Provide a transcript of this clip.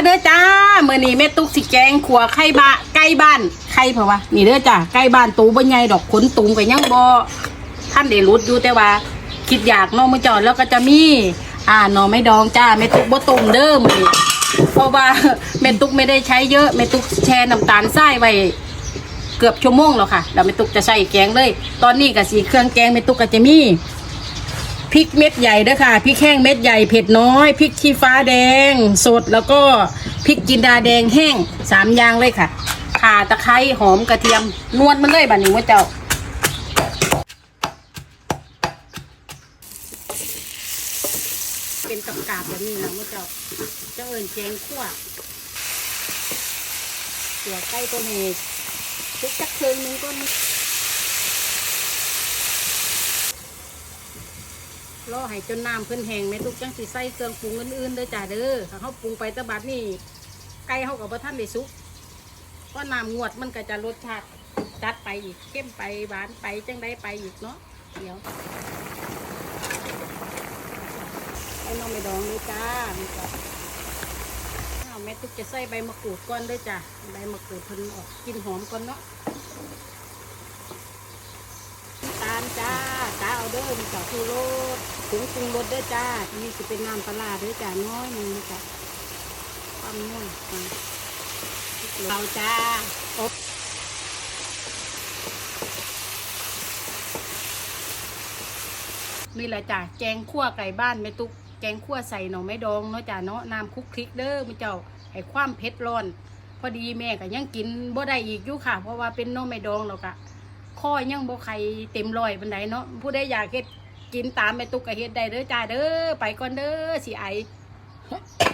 มาเด้อจ้าเมื้อนี้แม่ตุ๊กสิแกงขัวไข่บะใกล้บ้านไข่เพราะว่านี่เด้อจ้าใกล้บ้านตูบ่ใหญ่ดอกขนตุงก็ยังบ่ท่านได้รุดอยู่แต่ว่า คิดอยากนองมื้อจอดแล้วก็จะมี อ่าหน่อไม้ดองจ้าแม่ตุ๊กบ่ต้มเด้อมื้อนี้เพราะว่าแม่ตุ๊กไม่ได้ใช้เยอะแม่ตุ๊กแช่น้ำตาลทรายไว้เกือบชั่วโมงแล้วค่ะแล้วแม่ตุ๊กจะใส่แกงเลย ตอนนี้ก็สีเครื่องแกงแม่ตุ๊กก็จะมี พริกเม็ดใหญ่ด้อค่ะพริกแห้งเม็ดใหญ่เผ็ดน้อยพริกชี้ฟ้าแดง สดแล้วก็พริกจินดาแดงแห้งสามอย่างเลยค่ะข่าตะไคร้หอมกระเทียมนวดมันเลยบัดนี้ว่าเจ้าเป็นกับกาบแบบนี้นะว่าเจ้าเจ้าเอิญแกงคั่วตัวไก่ตัวนี้ทุกจักเคืองหนึงก็มี รอให้จนน้ำเพิ่นแห้งแม่ทุกจังสิใส่เครื่องปรุงอื่นๆเด้อจ้าเด้อถ้าเขาปรุงไปตะบัดนี่ไก่เขากับบ่ทันได้สุกเพราะน้ำงวดมันก็จะรสชาติจัดไปอีกเข้มไปหวานไปจังได้ไปอีกเนาะเดี๋ยวไอ้น้องไม่ดองเลยจ้าแม่ตุ๊กจะใส่ใบมะกรูดก่อนด้อจ้ะใบมะกรูดเพิ่นออกกลินหอมก่อนเนาะ ตาลจ้าตา เอาเด้อมีเจ้าทูโรสผงปรุงรสเด้อจ้านี่สิเป็นน้ำปลาร้าเด้อจ้าน้อยหนึงนะจ้ะความนุ่มอะเราจ้าอบนี่แหละจ้ะแกงคั่วไก่บ้านแม่ตุ๊กแกงคั่วใส่หน่อไม้ดองเนาะจ้ะเนาะน้ำคุกคลิกเด้อมีเจ้าให้ความเผ็ดร้อน พอดีแม่ก็ยังกินบ่ได้อีกอยู่ค่ะ เพราะว่าเป็นหน่อไม้ดองแล้วก็ ข้อยังบ่ไข่เต็มร้อยบันไดเนาะผู้ใดอยากเฮ็ดกินตามไปตุกกะเฮ็ดได้เด้อจ้าเด้อไปก่อนเด้อสิไอ